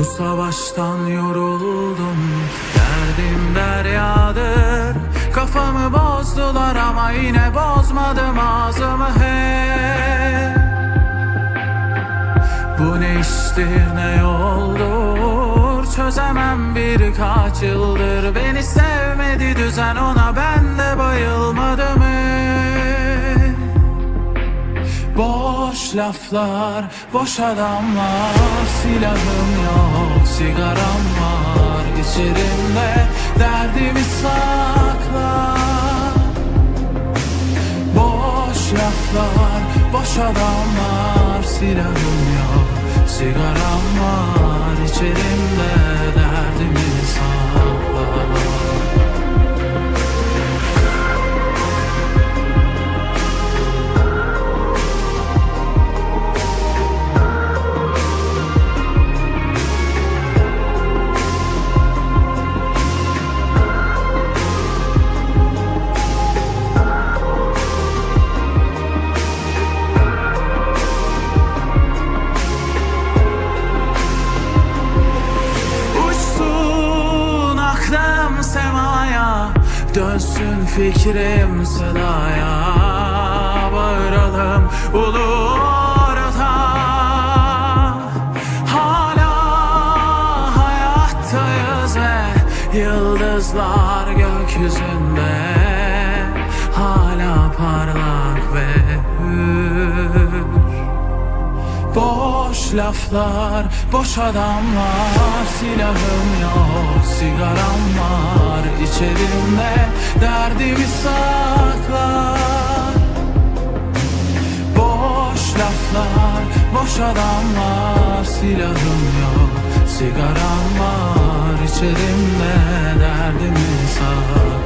Bu savaştan yoruldum. Derdim deryadır. Kafamı bozdular ama yine bozmadım ağzımı. Hep bu ne iştir ne yoldur? Çözemem birkaç yıldır. Beni sevmedi düzen ona ben de bayılmadım Boş laflar, boş adamlar Silahım yok, sigaram var. İçerimde derdimi saklar Boş laflar, boş adamlar Silahım yok, sigaram var. İçerimde semaya Dönsün fikrim sedaya Bağıralım ulu orta Hala hayattayız ve Yıldızlar gökyüzünde. Hala parlak Boş laflar, boş adamlar. Silahım yok, sigaram var. İçerimde derdimi saklar. Boş laflar, boş adamlar. Silahım yok, sigaram var. İçerimde derdimi saklar